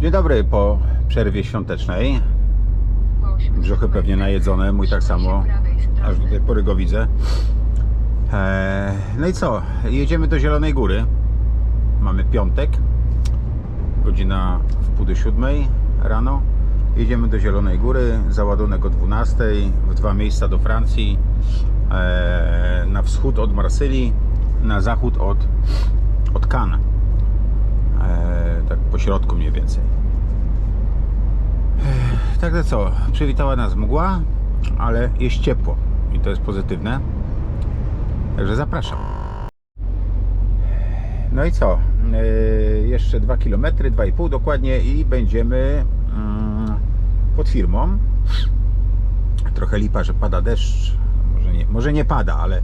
Dzień dobry po przerwie świątecznej. Brzuchy pewnie najedzone, mój tak samo. Aż do tej pory go widzę. Eee, no i co? Jedziemy do Zielonej Góry. Mamy piątek. Godzina w pół do siódmej rano. Jedziemy do Zielonej Góry. Załadunek o 12 w dwa miejsca do Francji. Eee, na wschód od Marsylii, na zachód od, od Cannes. Eee, tak po środku mniej więcej. Także co, przywitała nas mgła, ale jest ciepło i to jest pozytywne. Także zapraszam. No i co? Eee, jeszcze 2 km, 2,5 dokładnie i będziemy mm, pod firmą. Trochę lipa, że pada deszcz. Może nie, może nie pada, ale,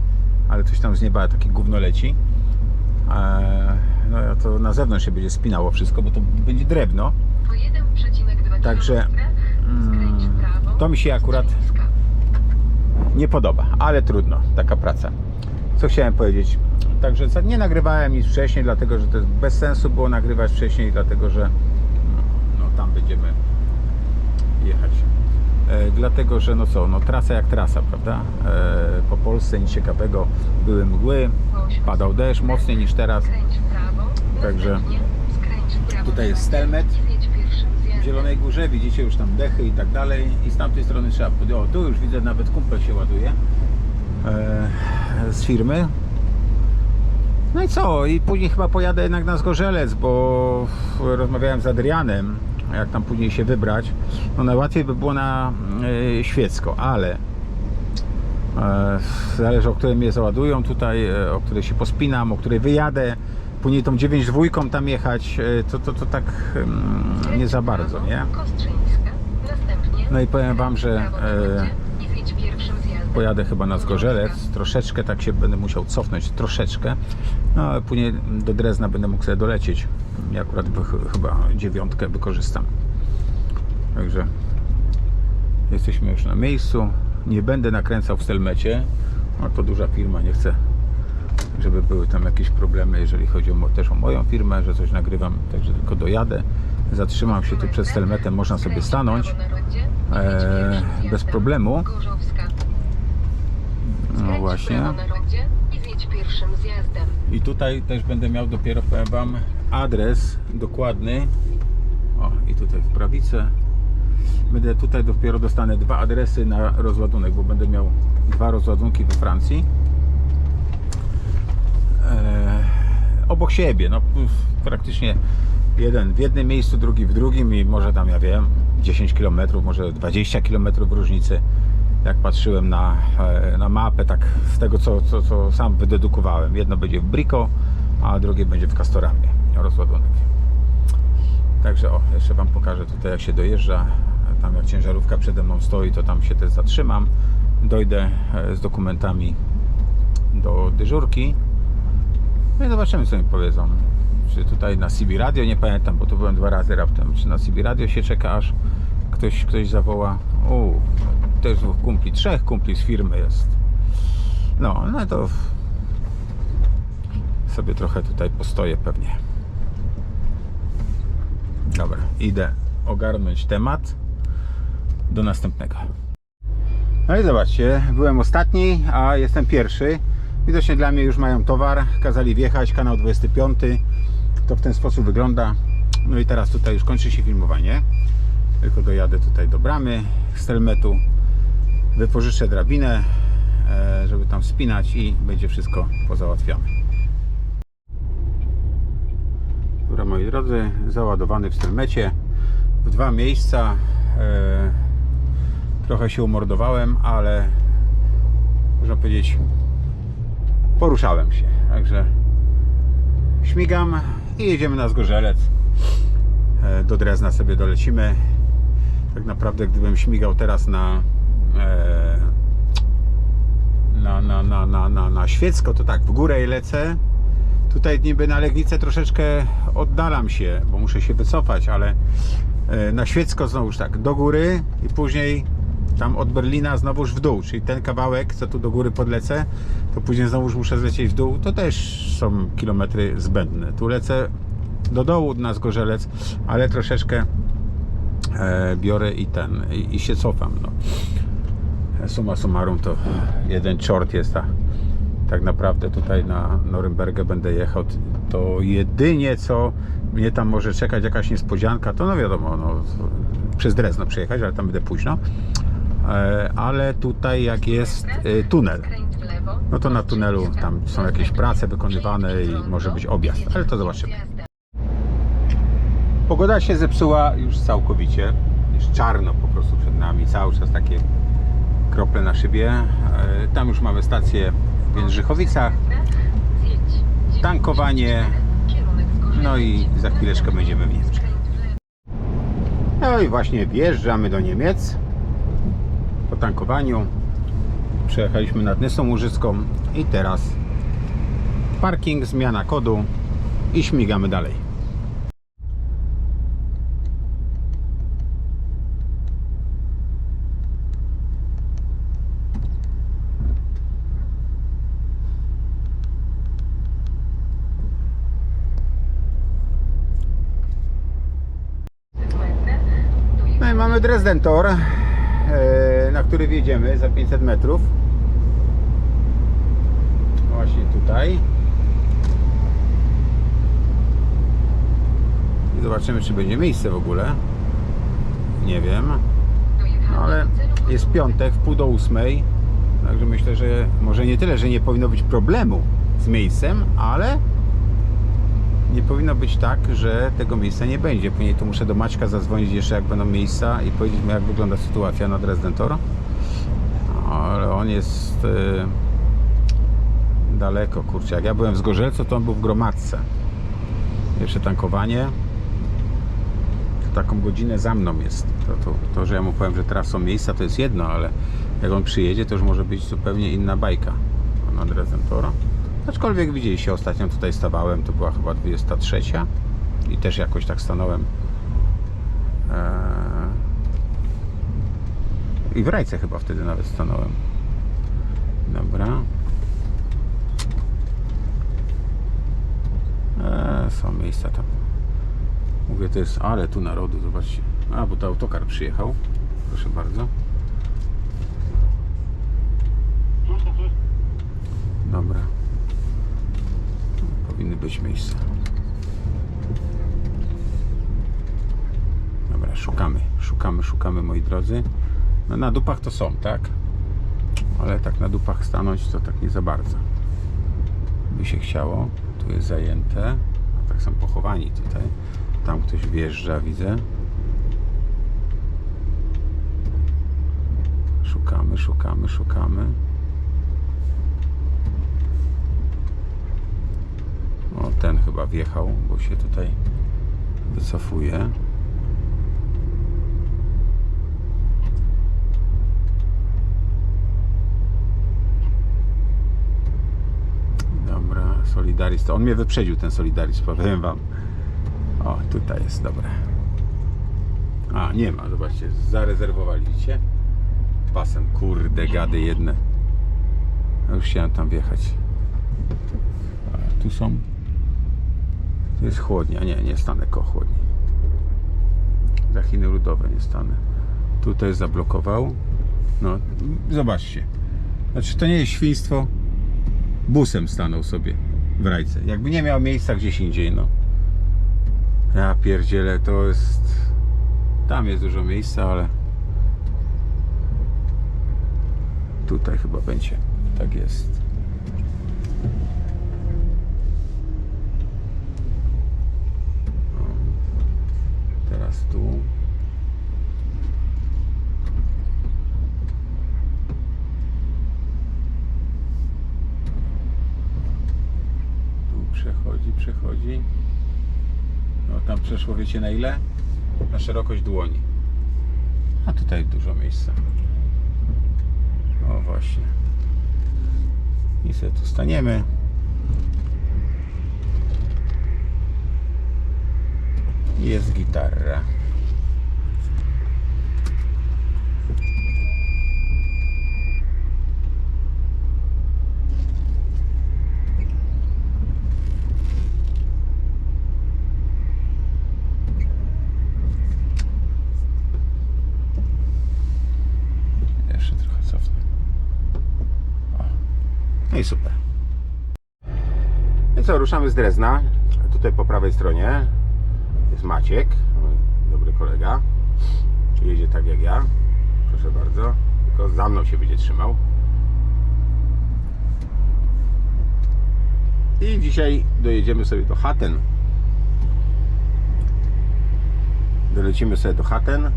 ale coś tam z nieba takie gówno leci. Eee, no ja to na zewnątrz się będzie spinało wszystko, bo to będzie drewno. Także mm, to mi się akurat nie podoba, ale trudno, taka praca. Co chciałem powiedzieć? Także nie nagrywałem nic wcześniej, dlatego że to jest bez sensu było nagrywać wcześniej, dlatego że no, no tam będziemy jechać. E, dlatego, że no co, no trasa jak trasa, prawda? E, po Polsce nic ciekawego, były mgły, padał deszcz mocniej niż teraz. Także tutaj jest Stelmet. W Zielonej Górze widzicie już tam dechy i tak dalej i z tamtej strony trzeba. O, tu już widzę nawet kumpel się ładuje e, z firmy. No i co? I później chyba pojadę jednak na Zgorzelec, bo rozmawiałem z Adrianem, jak tam później się wybrać. No najłatwiej by było na e, Świecko, ale e, zależy o której mnie załadują tutaj, o której się pospinam, o której wyjadę. Później tą 9 dwójką tam jechać, e, to, to, to tak mm, nie za bardzo, nie? No i powiem Wam, że e, pojadę chyba na Zgorzelec, troszeczkę tak się będę musiał cofnąć, troszeczkę, no ale później do Drezna będę mógł sobie dolecieć. Ja akurat wy- chyba dziewiątkę wykorzystam. Także jesteśmy już na miejscu. Nie będę nakręcał w Stelmecie, no to duża firma, nie chcę żeby były tam jakieś problemy, jeżeli chodzi o, też o moją firmę, że coś nagrywam, także tylko dojadę. Zatrzymam się tu przed Stelmetem, można sobie stanąć e, bez problemu. No właśnie. I tutaj też będę miał dopiero, powiem Wam, adres dokładny. O, i tutaj w prawicę. Będę tutaj dopiero dostanę dwa adresy na rozładunek, bo będę miał dwa rozładunki we Francji. E, obok siebie, no praktycznie jeden w jednym miejscu, drugi w drugim i może tam, ja wiem, 10 km, może 20 km różnicy. Jak patrzyłem na, e, na mapę, tak z tego co, co, co sam wydedukowałem. Jedno będzie w Brico, a drugie będzie w Castoramie, rozładunek. Także o, jeszcze Wam pokażę tutaj jak się dojeżdża. Tam jak ciężarówka przede mną stoi, to tam się też zatrzymam. Dojdę e, z dokumentami do dyżurki. No i zobaczymy co mi powiedzą. Czy tutaj na CB Radio, nie pamiętam, bo tu byłem dwa razy raptem. Czy na CB Radio się czeka aż ktoś, ktoś zawoła. U, też dwóch kumpli, trzech kumpli z firmy jest. No, no to sobie trochę tutaj postoję pewnie. Dobra, idę ogarnąć temat do następnego. No i zobaczcie, byłem ostatni, a jestem pierwszy. Widocznie dla mnie już mają towar, kazali wjechać, kanał 25. To w ten sposób wygląda. No i teraz tutaj już kończy się filmowanie. Tylko dojadę tutaj do bramy Stelmetu. Wypożyczę drabinę, e, żeby tam wspinać i będzie wszystko pozałatwione. Dobra moi drodzy, załadowany w Stelmecie w dwa miejsca. E, trochę się umordowałem, ale można powiedzieć poruszałem się. Także śmigam i jedziemy na Zgorzelec. E, Do Drezna sobie dolecimy. Tak naprawdę gdybym śmigał teraz na e, na, na, na, na, na, na Świecko, to tak w górę lecę. Tutaj niby na Legnicę troszeczkę oddalam się, bo muszę się wycofać, ale e, na Świecko znowuż tak do góry i później tam od Berlina znowuż w dół, czyli ten kawałek, co tu do góry podlecę, to później znowuż muszę zlecieć w dół, to też są kilometry zbędne. Tu lecę do dołu na Zgorzelec, ale troszeczkę e, biorę i ten, i, i się cofam. No. Summa summarum to jeden czort jest, a tak naprawdę tutaj na Norymbergę będę jechał. To jedynie co mnie tam może czekać jakaś niespodzianka, to no wiadomo, no, przez Drezno przejechać, ale tam będę późno. E, Ale tutaj jak jest e, tunel, no to na tunelu tam są jakieś prace wykonywane i może być objazd, ale to zobaczymy. Pogoda się zepsuła już całkowicie. Jest czarno po prostu przed nami, cały czas takie krople na szybie. E, Tam już mamy stację w Jędrzychowicach, tankowanie, no i za chwileczkę będziemy w Niemczech. No i właśnie wjeżdżamy do Niemiec tankowaniu. Przejechaliśmy nad Nysą Łużycką i teraz parking, zmiana kodu i śmigamy dalej. No i mamy Dresden Tor, który wjedziemy za 500 metrów. Właśnie tutaj. I zobaczymy, czy będzie miejsce w ogóle. Nie wiem. No ale jest piątek, w pół do ósmej. Także myślę, że może nie tyle, że nie powinno być problemu z miejscem, ale nie powinno być tak, że tego miejsca nie będzie. Później tu muszę do Maćka zadzwonić jeszcze jak będą miejsca i powiedzieć mu jak wygląda sytuacja na Dresden Toro. Ale on jest e, daleko, kurczę. Jak ja byłem w Zgorzelcu, to on był w Gromadce. Pierwsze tankowanie. To taką godzinę za mną jest. To, to, to, że ja mu powiem, że teraz są miejsca, to jest jedno, ale jak on przyjedzie, to już może być zupełnie inna bajka na Dresden Toro. Aczkolwiek widzieliście, ostatnio tutaj stawałem, to była chyba 23 i też jakoś tak stanąłem. Eee, I w rajce chyba wtedy nawet stanąłem. Dobra. Eee, są miejsca tam. Mówię, to jest, ale tu narodu, zobaczcie. A, bo to autokar przyjechał. Proszę bardzo. Dobra. Powinny być miejsca. Dobra, szukamy, szukamy, szukamy moi drodzy. No na dupach to są, tak? Ale tak na dupach stanąć to tak nie za bardzo. By się chciało. Tu jest zajęte. A tak są pochowani tutaj. Tam ktoś wjeżdża, widzę. Szukamy, szukamy, szukamy. O, ten chyba wjechał, bo się tutaj wycofuje. Dobra, Solidaris. To on mnie wyprzedził, ten Solidaris, powiem wam. O, tutaj jest, dobra. A, nie ma, zobaczcie, zarezerwowali, widzicie? Pasem, kurde, gady jedne. Ja już chciałem tam wjechać. A tu są. Jest chłodnia. Nie, nie stanę koło chłodni. Za Chiny Ludowe nie stanę. Tutaj zablokował. No, zobaczcie. Znaczy, to nie jest świństwo. Busem stanął sobie w rajce. Jakby nie miał miejsca gdzieś indziej, no. Ja pierdzielę, to jest... Tam jest dużo miejsca, ale... Tutaj chyba będzie. Tak jest. O, Teraz tu. Tu przechodzi. No tam przeszło wiecie na ile? Na szerokość dłoni. A tutaj dużo miejsca. O właśnie. I sobie tu staniemy. Jest gitarra. No i super. Ruszamy z Drezna. Tutaj po prawej stronie jest Maciek, dobry kolega. Jedzie tak jak ja. Proszę bardzo. Tylko za mną się będzie trzymał. I dzisiaj dojedziemy sobie do Haten. Dolecimy sobie do Haten. E,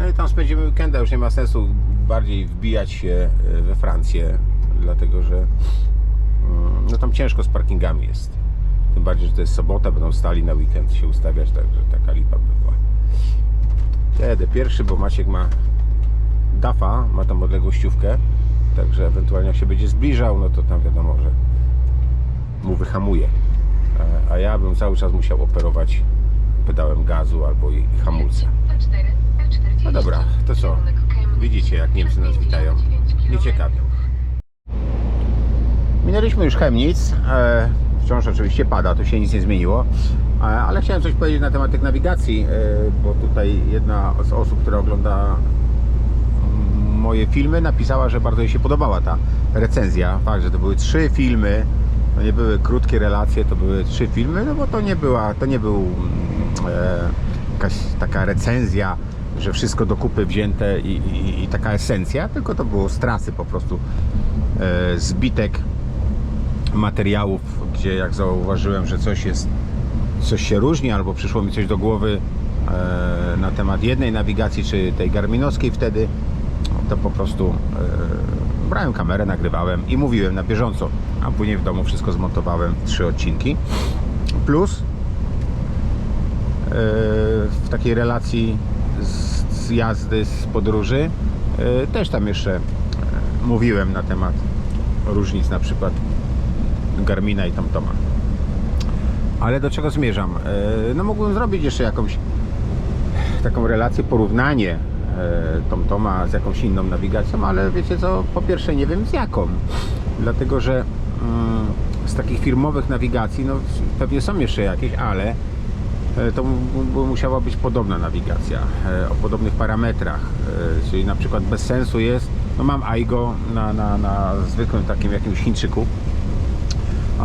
No i tam spędzimy weekenda. Już nie ma sensu bardziej wbijać się e, we Francję, dlatego że no tam ciężko z parkingami jest. Tym bardziej, że to jest sobota, będą stali na weekend się ustawiać, także taka lipa by była. Ja jedę pierwszy, bo Maciek ma DAFA, ma tam odległościówkę, także ewentualnie jak się będzie zbliżał, no to tam wiadomo, że mu wyhamuje. E, A ja bym cały czas musiał operować pedałem gazu albo i i hamulca. No dobra, to co? Widzicie, jak Niemcy nas witają. Nieciekawie. Minęliśmy już Chemnic. E, wciąż oczywiście pada, to się nic nie zmieniło. E, ale chciałem coś powiedzieć na temat tych nawigacji, e, bo tutaj jedna z osób, która ogląda mm, moje filmy, napisała, że bardzo jej się podobała ta recenzja. Fakt, że to były trzy filmy, to nie były krótkie relacje, to były trzy filmy, no bo to nie była, to nie był mm, e, jakaś taka recenzja, że wszystko do kupy wzięte i, i, i taka esencja, tylko to było z trasy po prostu e, zbitek materiałów, gdzie jak zauważyłem, że coś jest, coś się różni, albo przyszło mi coś do głowy e, na temat jednej nawigacji, czy tej garminowskiej wtedy, to po prostu e, brałem kamerę, nagrywałem i mówiłem na bieżąco, a później w domu wszystko zmontowałem, trzy odcinki. Plus e, w takiej relacji z, z jazdy, z podróży e, też tam jeszcze e, mówiłem na temat różnic na przykład Garmina i TomToma. Ale do czego zmierzam? E, No mógłbym zrobić jeszcze jakąś taką relację, porównanie e, TomToma z jakąś inną nawigacją, ale wiecie co, po pierwsze nie wiem z jaką. Dlatego, że mm, z takich firmowych nawigacji, no pewnie są jeszcze jakieś, ale e, to mu- mu- musiała być podobna nawigacja o podobnych parametrach. Czyli na przykład bez sensu jest, no mam AIGO na, na, na zwykłym takim jakimś Chińczyku,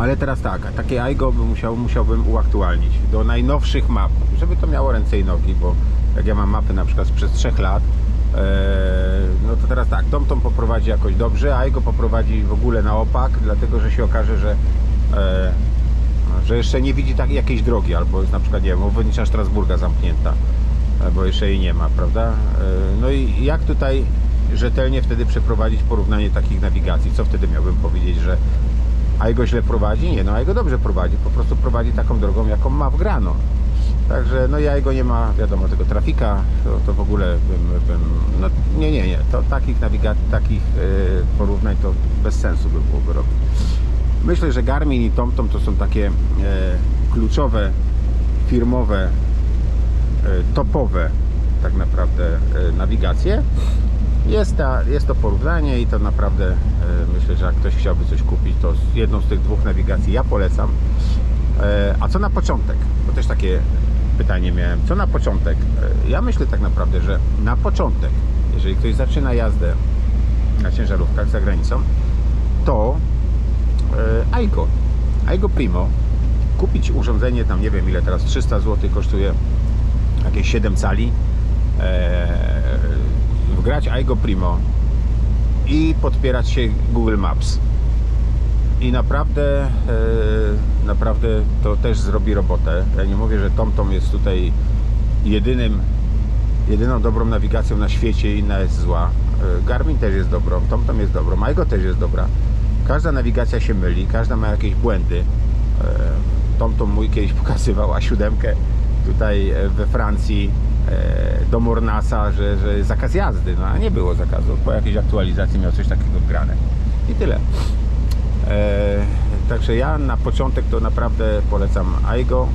ale teraz tak, takie by musiał, musiałbym uaktualnić do najnowszych map, żeby to miało ręce i nogi, bo jak ja mam mapy na przykład sprzed 3 lat, e, no to teraz tak, TomTom poprowadzi jakoś dobrze, a AIGO poprowadzi w ogóle na opak, dlatego że się okaże, że e, że jeszcze nie widzi takiej jakiejś drogi, albo jest na przykład, nie wiem, obwodnicza Strasburga zamknięta, bo jeszcze jej nie ma, prawda? E, No i jak tutaj rzetelnie wtedy przeprowadzić porównanie takich nawigacji? Co wtedy miałbym powiedzieć, że AIGO źle prowadzi? Nie, no AIGO dobrze prowadzi, po prostu prowadzi taką drogą, jaką ma wgrano. Także, no i AIGO nie ma, wiadomo, tego trafika, to, to w ogóle bym, bym, no nie, nie, nie, to takich nawigacji, takich e, porównań to bez sensu by byłoby robić. Myślę, że Garmin i TomTom to są takie e, kluczowe, firmowe, e, topowe tak naprawdę e, nawigacje. Jest, ta, jest to porównanie i to naprawdę e, myślę, że jak ktoś chciałby coś kupić, to jedną z tych dwóch nawigacji ja polecam. E, A co na początek? Bo też takie pytanie miałem. Co na początek? E, Ja myślę tak naprawdę, że na początek, jeżeli ktoś zaczyna jazdę na ciężarówkach za granicą, to Aigo. Aigo Primo. Kupić urządzenie tam nie wiem ile teraz 300 zł kosztuje jakieś 7 cali. Wgrać Aigo Primo i podpierać się Google Maps. I naprawdę, e, naprawdę to też zrobi robotę. Ja nie mówię, że TomTom jest tutaj jedynym, jedyną dobrą nawigacją na świecie, inna jest zła. E, Garmin też jest dobrą, TomTom jest dobrą, Aigo też jest dobra. Każda nawigacja się myli, każda ma jakieś błędy. E, TomTom mój kiedyś pokazywał A7 tutaj we Francji do Mornasa, że, że zakaz jazdy, no a nie było zakazu. Po jakiejś aktualizacji miał coś takiego wgrane. I tyle. E, także ja na początek to naprawdę polecam Aigo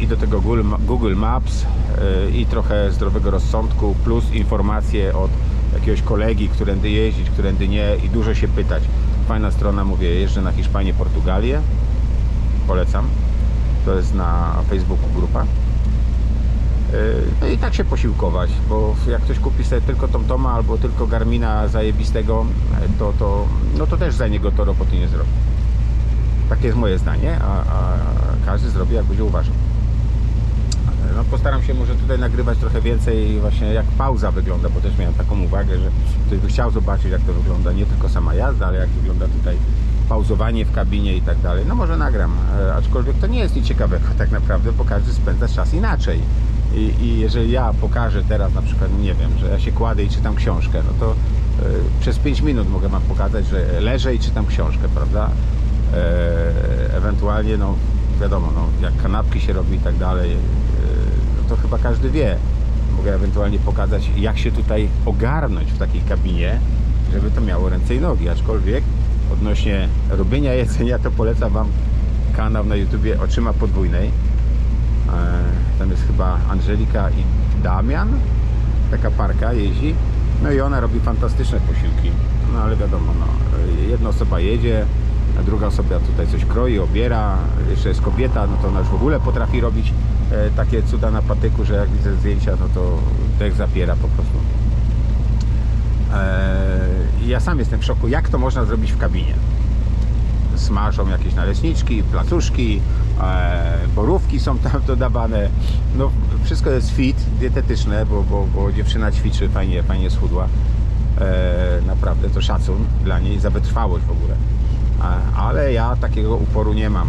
i do tego Google Maps e, i trochę zdrowego rozsądku plus informacje od jakiegoś kolegi, którędy jeździć, którędy nie i dużo się pytać. Fajna strona, mówię, jeżdżę na Hiszpanię, Portugalię. Polecam. To jest na Facebooku grupa. No i tak się posiłkować, bo jak ktoś kupi sobie tylko TomToma albo tylko Garmina zajebistego, e, to, to, no to też za niego to roboty nie zrobi. Takie jest moje zdanie, a, a każdy zrobi jak będzie uważał. No postaram się może tutaj nagrywać trochę więcej właśnie jak pauza wygląda, bo też miałem taką uwagę, że ktoś by chciał zobaczyć jak to wygląda, nie tylko sama jazda, ale jak wygląda tutaj pauzowanie w kabinie i tak dalej. No może nagram, e, aczkolwiek to nie jest nic ciekawego tak naprawdę, bo każdy spędza czas inaczej. I, I jeżeli ja pokażę teraz na przykład, nie wiem, że ja się kładę i czytam książkę, no to e, przez 5 minut mogę Wam pokazać, że leżę i czytam książkę, prawda? E, ewentualnie, no wiadomo, no, jak kanapki się robi i tak dalej, e, no to chyba każdy wie. Mogę ewentualnie pokazać, jak się tutaj ogarnąć w takiej kabinie, żeby to miało ręce i nogi. Aczkolwiek odnośnie robienia jedzenia, to polecam Wam kanał na YouTubie Oczyma Podwójnej. E, Tam jest chyba Angelika i Damian. Taka parka jeździ. No i ona robi fantastyczne posiłki. No ale wiadomo, no, jedna osoba jedzie, a druga osoba tutaj coś kroi, obiera. Jeszcze jest kobieta, no to ona już w ogóle potrafi robić e, takie cuda na patyku, że jak widzę zdjęcia, no to dech zapiera po prostu. Eee, Ja sam jestem w szoku, jak to można zrobić w kabinie. Smażą jakieś naleśniczki, placuszki, eee, borówki są tam dodawane. No, wszystko jest fit, dietetyczne, bo, bo, bo dziewczyna ćwiczy, fajnie, fajnie schudła. Eee, naprawdę to szacun dla niej za wytrwałość w ogóle. A- Ale ja takiego uporu nie mam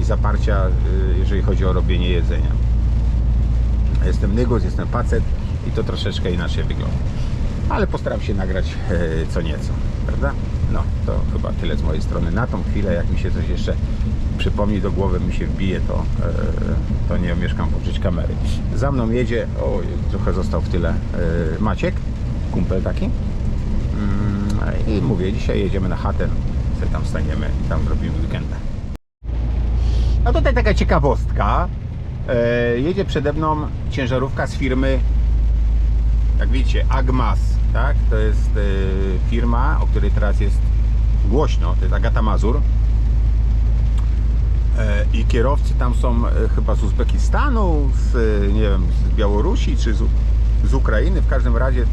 i zaparcia, y, jeżeli chodzi o robienie jedzenia. Jestem nygus, jestem facet i to troszeczkę inaczej wygląda. Ale postaram się nagrać e, co nieco, prawda? No, to chyba tyle z mojej strony. Na tą chwilę, jak mi się coś jeszcze przypomni do głowy, mi się wbije, to, e, to nie omieszkam włączyć kamery. Za mną jedzie, o, trochę został w tyle, e, Maciek, kumpel taki. Mm, I mówię, dzisiaj jedziemy na chatę, sobie tam staniemy i tam zrobimy weekendę. No tutaj taka ciekawostka. E, jedzie przede mną ciężarówka z firmy, jak widzicie, Agmas, tak? To jest e, firma, o której teraz jest głośno, to jest Agata Mazur. E, I kierowcy tam są e, chyba z Uzbekistanu, z, e, nie wiem, z Białorusi czy z, z Ukrainy, w każdym razie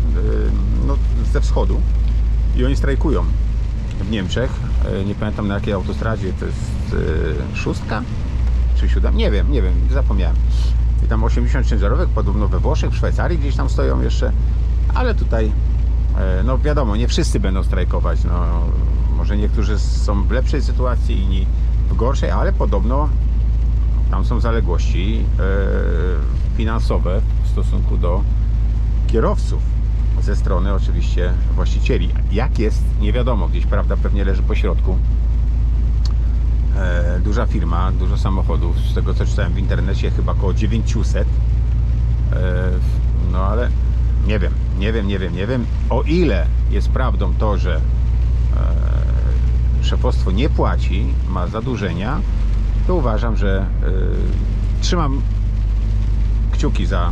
no, ze wschodu. I oni strajkują w Niemczech. Nie pamiętam na jakiej autostradzie, to jest szóstka czy siódem, nie wiem, nie wiem, zapomniałem. I tam 80 ciężarówek, podobno we Włoszech, w Szwajcarii gdzieś tam stoją jeszcze, ale tutaj, no wiadomo, nie wszyscy będą strajkować, no może niektórzy są w lepszej sytuacji, inni w gorszej, ale podobno tam są zaległości e, finansowe w stosunku do kierowców ze strony oczywiście właścicieli. Jak jest, nie wiadomo, gdzieś prawda pewnie leży po środku e, duża firma, dużo samochodów, z tego co czytałem w internecie chyba około 900 e, no ale nie wiem, nie wiem, nie wiem, nie wiem o ile jest prawdą to, że e, szefostwo nie płaci, ma zadłużenia to uważam, że e, trzymam kciuki za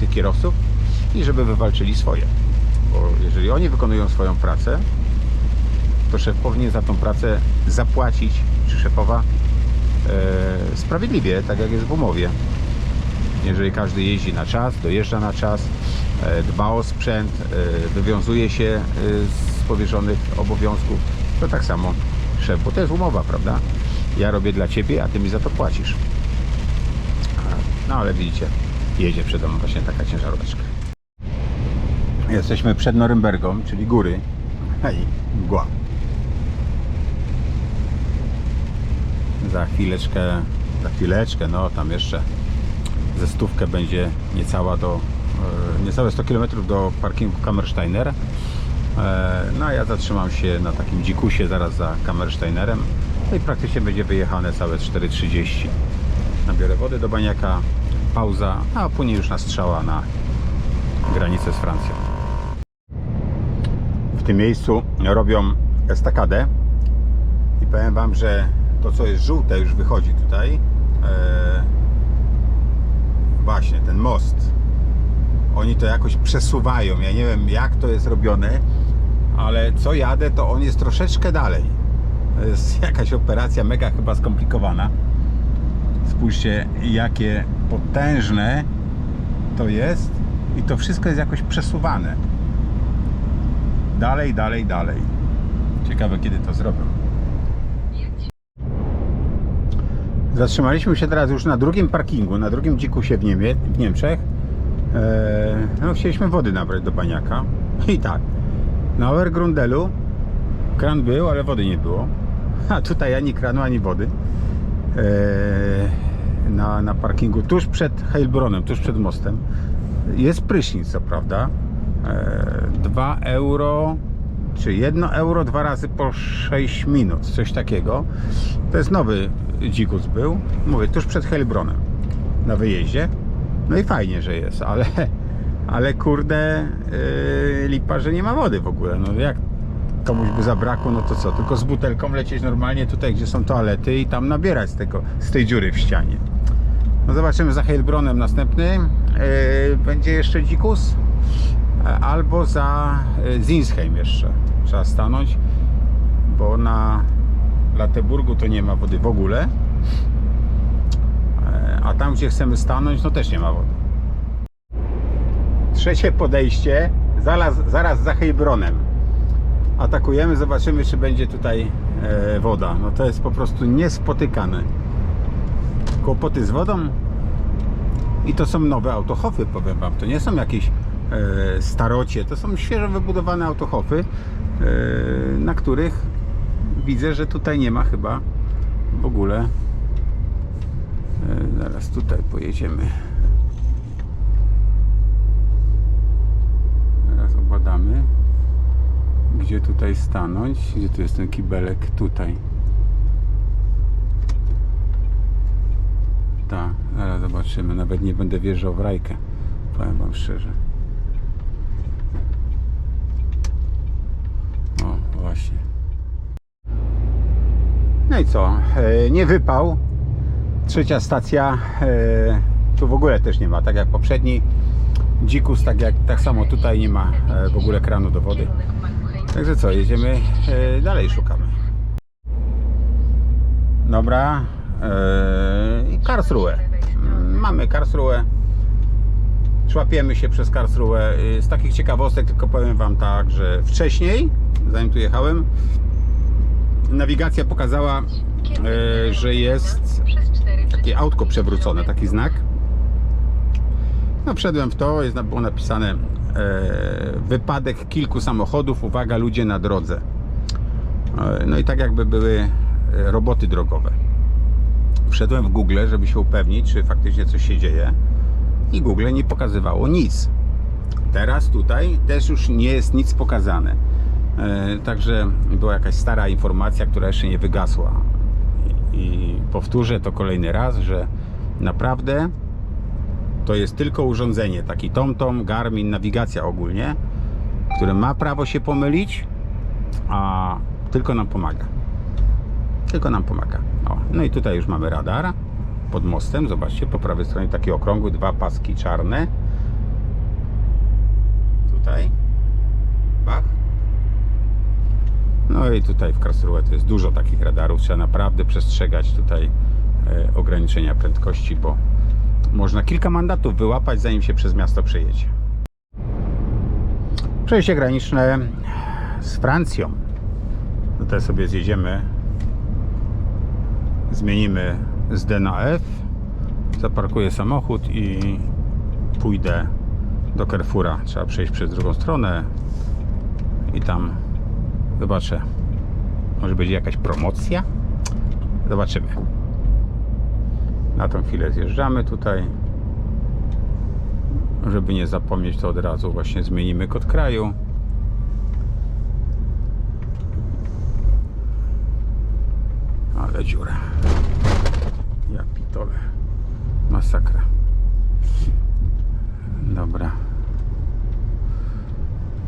tych kierowców i żeby wywalczyli swoje bo jeżeli oni wykonują swoją pracę to szef powinien za tą pracę zapłacić, czy szefowa, e, sprawiedliwie, tak jak jest w umowie. Jeżeli każdy jeździ na czas, dojeżdża na czas, dba o sprzęt, e, wywiązuje się e, z powierzonych obowiązków, to tak samo szef, bo to jest umowa, prawda? Ja robię dla Ciebie, a Ty mi za to płacisz. No ale widzicie, jedzie przede mną właśnie taka ciężaróweczka. Jesteśmy przed Norymbergą, czyli góry. Hej, mgła. Za chwileczkę, za chwileczkę, no tam jeszcze ze stówkę będzie niecała do, e, niecałe 100 km do parkingu Kammersteiner. E, No a ja zatrzymam się na takim dzikusie zaraz za Kammersteinerem. No i praktycznie będzie wyjechane całe 4.30. Nabiorę wody do baniaka, pauza, a później już na strzała na granicę z Francją. W tym miejscu robią estakadę i powiem Wam, że to co jest żółte już wychodzi tutaj. E, właśnie ten most. Oni to jakoś przesuwają. Ja nie wiem jak to jest robione, ale co jadę, to on jest troszeczkę dalej. To jest jakaś operacja mega chyba skomplikowana. Spójrzcie, jakie potężne to jest i to wszystko jest jakoś przesuwane. Dalej, dalej, dalej. Ciekawe kiedy to zrobią. Zatrzymaliśmy się teraz już na drugim parkingu, na drugim dzikusie w, Niemie, w Niemczech. Eee, no, chcieliśmy wody nabrać do baniaka. I tak, na Oergrundelu kran był, ale wody nie było. A tutaj ani kranu, ani wody. Eee, na, na parkingu tuż przed Heilbronnem, tuż przed mostem. Jest prysznic, co prawda. Eee, 2 euro czy 1 euro dwa razy po 6 minut, coś takiego. To jest nowy dzikus był, mówię, tuż przed Heilbronnem na wyjeździe. No i fajnie, że jest, ale, ale kurde yy, lipa, że nie ma wody w ogóle. No jak komuś by zabrakło, no to co? Tylko z butelką lecieć normalnie tutaj, gdzie są toalety i tam nabierać z, tego, z tej dziury w ścianie. No zobaczymy za Heilbronnem następny. Yy, będzie jeszcze dzikus albo za e, Zinsheim jeszcze trzeba stanąć, bo na Lateburgu to nie ma wody w ogóle. A tam, gdzie chcemy stanąć, no też nie ma wody. Trzecie podejście, zaraz, zaraz za Heilbronem. Atakujemy, zobaczymy, czy będzie tutaj e, woda. No to jest po prostu niespotykane. Kłopoty z wodą i to są nowe autohofy, powiem Wam. To nie są jakieś e, starocie, to są świeżo wybudowane autohofy, e, na których widzę, że tutaj nie ma chyba w ogóle. E, zaraz tutaj pojedziemy. Teraz obadamy, gdzie tutaj stanąć. Gdzie tu jest ten kibelek? Tutaj. Tak, zaraz zobaczymy. Nawet nie będę wjeżdżał w rajkę. Powiem Wam szczerze. O, właśnie. No i co? E, nie wypał. Trzecia stacja. E, tu w ogóle też nie ma, tak jak poprzedni. Dzikus, tak jak tak samo tutaj nie ma e, w ogóle kranu do wody. Także co, jedziemy e, dalej, szukamy. Dobra. I Karlsruhe. Mm, Mamy Karlsruhe. Szłapiemy się przez Karlsruhe. Y, Z takich ciekawostek tylko powiem Wam tak, że wcześniej, zanim tu jechałem, nawigacja pokazała, że jest takie autko przewrócone, taki znak. No wszedłem w to, jest, było napisane e, wypadek kilku samochodów, uwaga ludzie na drodze. E, no i tak jakby były e, roboty drogowe. Wszedłem w Google, żeby się upewnić, czy faktycznie coś się dzieje i Google nie pokazywało nic. Teraz tutaj też już nie jest nic pokazane. E, Także była jakaś stara informacja, która jeszcze nie wygasła. I powtórzę to kolejny raz, że naprawdę to jest tylko urządzenie, taki TomTom, Garmin, nawigacja ogólnie, które ma prawo się pomylić, a tylko nam pomaga. Tylko nam pomaga. O, no i tutaj już mamy radar pod mostem. Zobaczcie, po prawej stronie taki okrągły, dwa paski czarne. Tutaj. Bach. No i tutaj w Karlsruhe to jest dużo takich radarów. Trzeba naprawdę przestrzegać tutaj e, ograniczenia prędkości, bo można kilka mandatów wyłapać, zanim się przez miasto przejedzie. Przejście graniczne z Francją. Tutaj sobie zjedziemy, zmienimy z D na F, zaparkuję samochód i pójdę do Carrefoura. Trzeba przejść przez drugą stronę i tam zobaczę. Może będzie jakaś promocja? Zobaczymy. Na tą chwilę zjeżdżamy tutaj. Żeby nie zapomnieć, to od razu właśnie zmienimy kod kraju. Ale dziura. Ja pitole. Masakra. Dobra.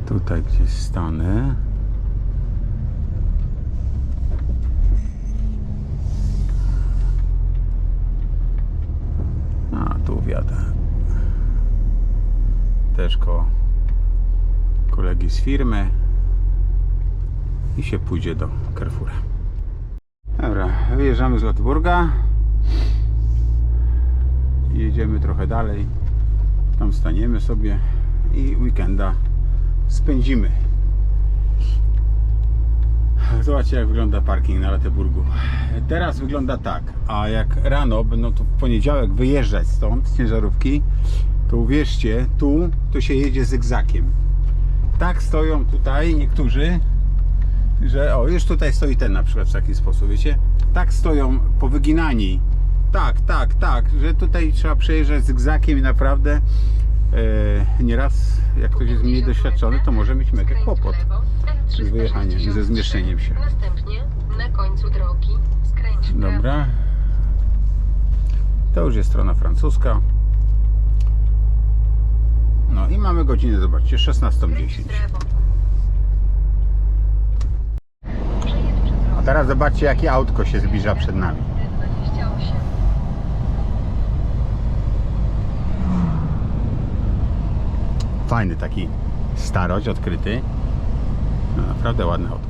Tutaj gdzieś stanę. A, tu wjadę. Też ko kolegi z firmy i się pójdzie do Carrefoura. Dobra, wyjeżdżamy z Lotburga jedziemy trochę dalej Tam staniemy sobie i weekenda spędzimy. Zobaczcie jak wygląda parking na Lateburgu. Teraz wygląda tak, a jak rano będą tu w poniedziałek wyjeżdżać stąd z ciężarówki, to uwierzcie, tu to się jedzie zygzakiem. Tak stoją tutaj niektórzy, że o, już tutaj stoi ten na przykład w taki sposób, wiecie? Tak stoją powyginani. Tak, tak, tak, że tutaj trzeba przejeżdżać zygzakiem i naprawdę e, nieraz jak ktoś jest mniej doświadczony, to może mieć mega kłopot z wyjechaniem, ze zmieszczeniem się. Następnie na końcu drogi skręć. Dobra. To już jest strona francuska. No i mamy godzinę, zobaczcie, 16.10. Skręć w prawo. Przejedź przez A teraz zobaczcie, jakie autko się zbliża przed nami. D28. Fajny taki starość odkryty. No, naprawdę ładne autko.